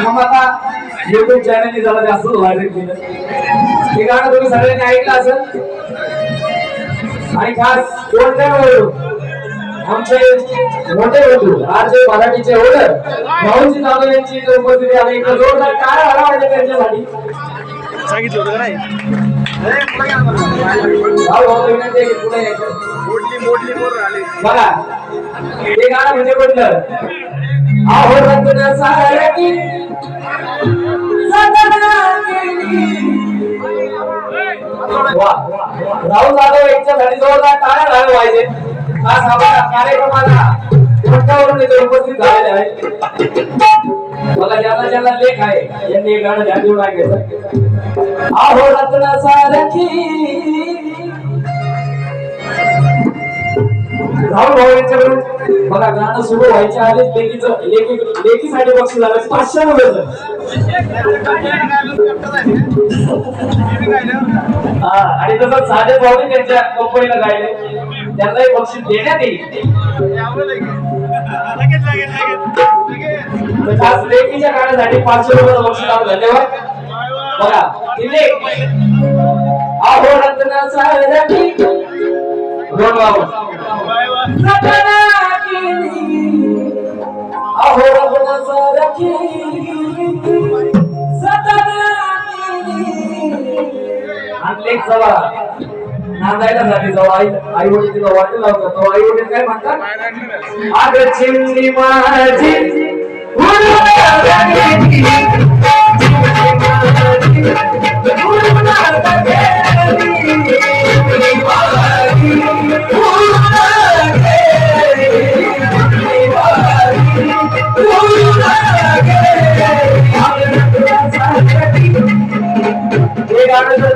मग आता युट्यूब चॅनलने जरा जास्त व्हायरल केलं. हे गाणं तुम्ही सगळ्यांनी ऐकलं असेल? आणि खास कोणत्या आमचे मोठे बंधू आज मराठीचे ओळख भाऊजी जाधव यांची उपस्थिती आहे इकडे जोरदार काय आला म्हणजे त्यांच्यासाठी. सांगितलं होतं का नाही? आली. बघा हे गाणं म्हणजे कोणतं अहो रत्न सारखी राहुल जाधव यांच्यासाठी जोरदार टाळ्या झाल्या पाहिजे. हा सभा कार्यक्रमाला मोठ्यावरून इथे उपस्थित झालेले आहे मला ज्याला ज्याला लेख आहे यांनी गाणं ध्यान देऊन ऐकायचं. आहो रत्न सारखी राहुल भाऊ यांच्याकडून बघा गाणं सुरू व्हायच्या आधीच लेकीच लेकी लेकीसाठी बक्षीस झालं. पाचशे रुपये आणि तसंच साधे भाऊने त्यांच्या कंपनीला गायले. त्यांनाही बक्षीस देण्यात येईल. लगेच लगेच लगेच खास लेखीच्या गाण्यासाठी पाचशे रुपये बक्षीस आलं. धन्यवाद. बघा ही लेख रत्नाचा रत्न सारखी दोन बाबा केली अहो रत्न सारखी सपना केली नांदायला झाली जवळ आई आई वडील तिला वाटेल लावतात तेव्हा आई वडील काय म्हणतात अग चिमणी माझी उडून गेली. चिमणी माझी उडून गेली. हे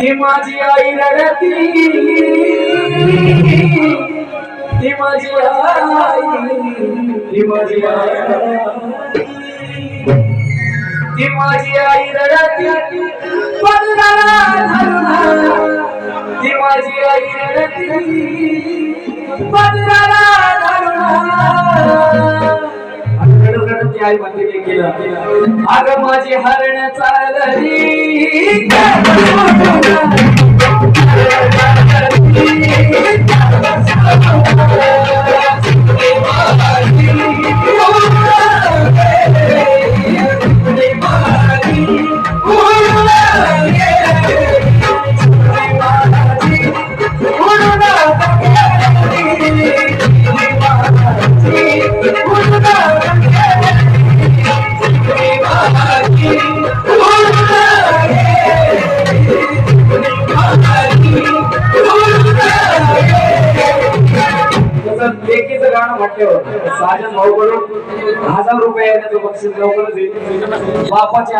ती माझी आई रडती. ती माझी आई ती माझी आई ती माझी आई रडती. पदराला धरून. ती माझी आई रडती. पदराला धरून. ती आई म्हणते केलं अग माझी हरण चालली राजन भाऊ कडून हजार रुपये येण्याचं बक्षीस लवकरच येईल बापाच्या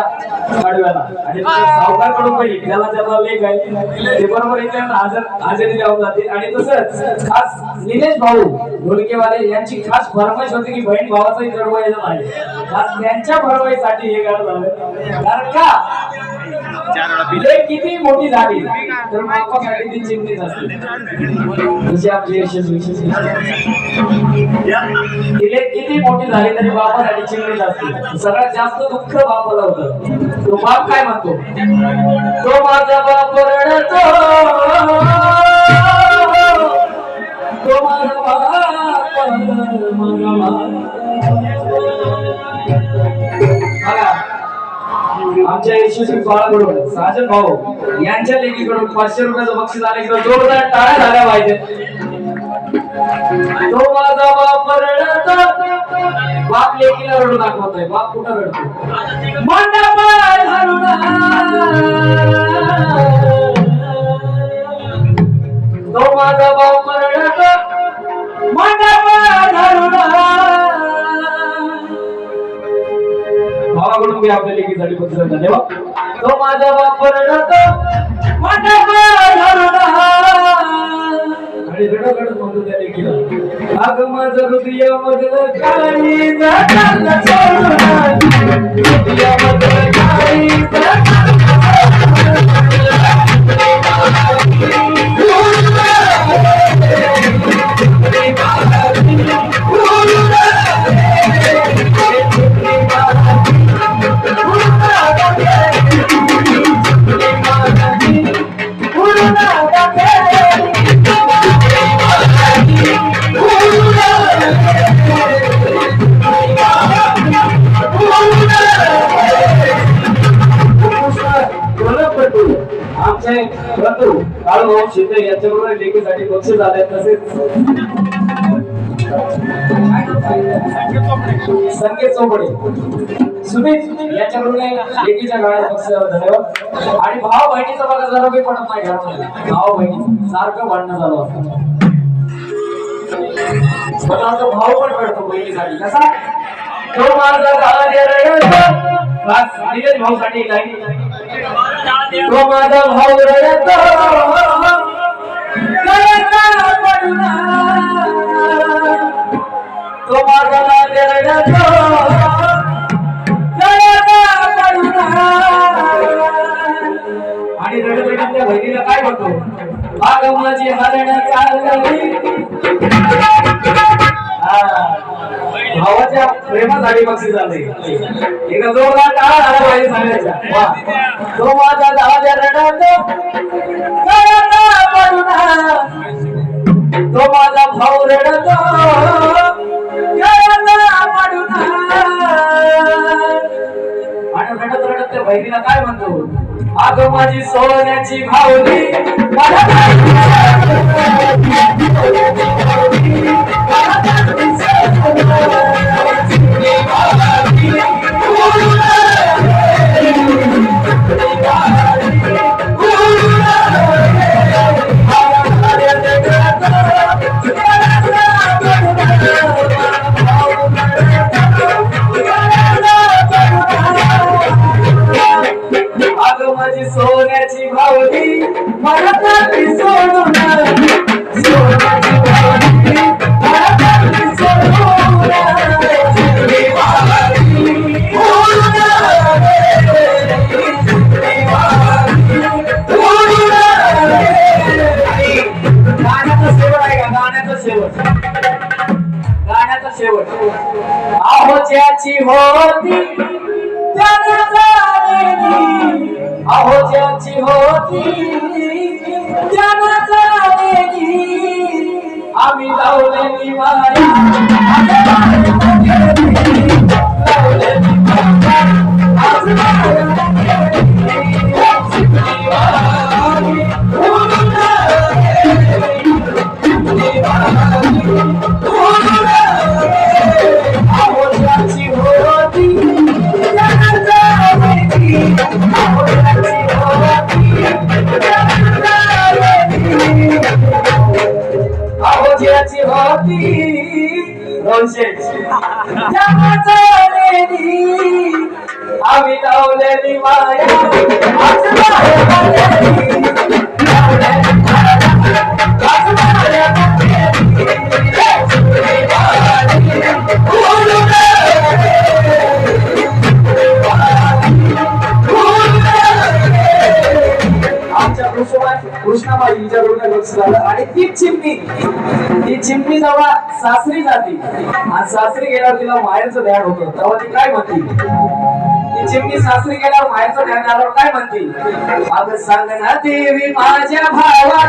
आडव्याला. आणि सावकारकडून पण त्याला त्याला लेख आहे ते बरोबर इथे हजर हजेरी लावून जाते आणि तसंच खास निलेश भाऊ ढोलकेवाले यांची खास फरमाईश होती की बहीण भावाचाही गडबड येणार आहे. खास त्यांच्या फरमाईसाठी हे गाणं झालं. कारण का? चार वेळा किती मोठी झाली. तर बापासाठी ती चिमणीच असते जशी आपली यशस्वी तिले किती मोठी झाली तरी बापासाठी चिमणीच असते सगळ्यात जास्त दुःख बापाला होतं. तो बाप काय म्हणतो? तो माझा बाप रडतो तो माझा बाप माझा आमच्या यशस्वी बाळाकडून साजन भाऊ यांच्या लेखीकडून पाचशे रुपयाचं बक्षीस आले की जोरदार टाळ्या झाल्या पाहिजे. तो माझा बाप रडत बाप लेकीला रडू दाखवतोय बाप कुठं रडतो मंडपात हरुणा. तो माझा बाप रडत मंडपात भावाकडून आपल्या लेखीसाठी बक्षीस धन्यवाद. तो माझा वापर आणि रडत म्हणतो त्या लेखीला अग माझं हृदय मधलं काही हृदय मधलं काही भाऊ शिंदे यांच्याबरोबर लेखीसाठी बक्षीस आले तसेच संकेत चौपडे सुमित यांच्याकडून लेखीच्या काळात बक्षीस धन्यवाद. आणि भाव बहिणीचा बघा जरा काही पडत नाही घरामध्ये. भाव बहिणी सारखं भांडणं झालं असतं. मला भाव पण पडतो बहिणीसाठी. कसा? तो माझा गाणे बस निलेश भाऊसाठी लाईन. तो माझा भाऊ रडतो कळता पडूना. तो माझा गाणे रडतो आणि रडत रडत त्या बहिणीला काय म्हणतो? बाग माझी हरण चालली. हा. भावाच्या प्रेमासाठी बक्षीस झाले एका जोरदार टाळा झाला पाहिजे सांगायचा. तो. माझा दहाव्या रडात तो. माझा भाऊ रडतो आणि रडत रडत त्या बहिणीला काय म्हणतो? अगं माझी सोन्याची भावली मला सोन्याची भावली मला सोडून शेवट गाण्याचा शेवट आहो ज्याची होती त्यानं जाणेली. अहो ज्याची होती त्यानं जाणेली. आम्ही लावलेली माया लावलेली माया. आम्ही लावलेली माया. आमच्या कृष्णा कृष्णाबाई हिच्याकडून लक्ष झालं आणि ती चिमणी. ती चिमणी जेव्हा सासरी जाते आणि सासरी गेल्यावर तिला माहेरचं ध्यान होतं तेव्हा ती काय म्हणते? चिमणी सासरी गेल्यावर मायरचं ध्यान आल्यावर काय म्हणते अगं सांग ना देवी माझ्या भावाला.